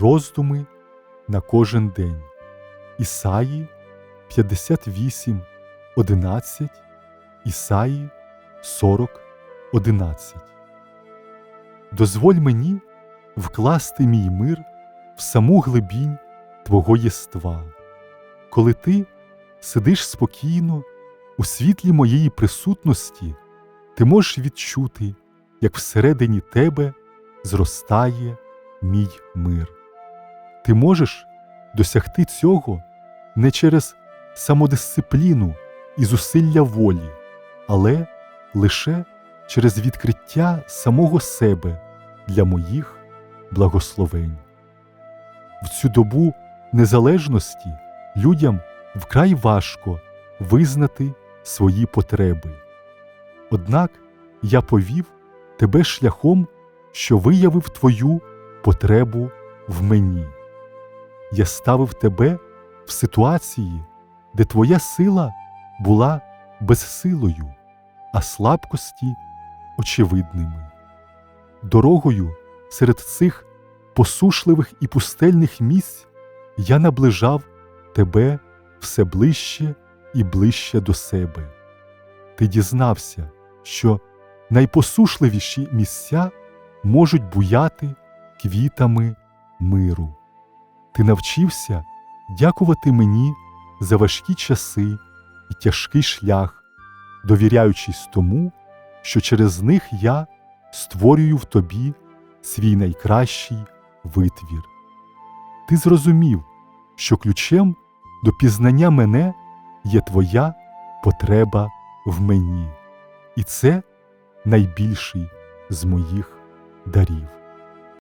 Роздуми на кожен день. Ісаї 58, 11, Ісаї 40, 11. Дозволь мені вкласти мій мир в саму глибінь Твого єства, коли ти сидиш спокійно у світлі моєї присутності, ти можеш відчути, як всередині тебе зростає мій мир. Ти можеш досягти цього не через самодисципліну і зусилля волі, але лише через відкриття самого себе для моїх благословень. В цю добу незалежності людям вкрай важко визнати свої потреби. Однак я повів тебе шляхом, що виявив твою потребу в мені. Я ставив тебе в ситуації, де твоя сила була безсилою, а слабкості очевидними. Дорогою серед цих посушливих і пустельних місць я наближав тебе все ближче і ближче до себе. Ти дізнався, що найпосушливіші місця можуть буяти квітами миру. Ти навчився дякувати мені за важкі часи і тяжкий шлях, довіряючись тому, що через них я створюю в тобі свій найкращий витвір. Ти зрозумів, що ключем до пізнання мене є твоя потреба в мені, і це найбільший з моїх дарів.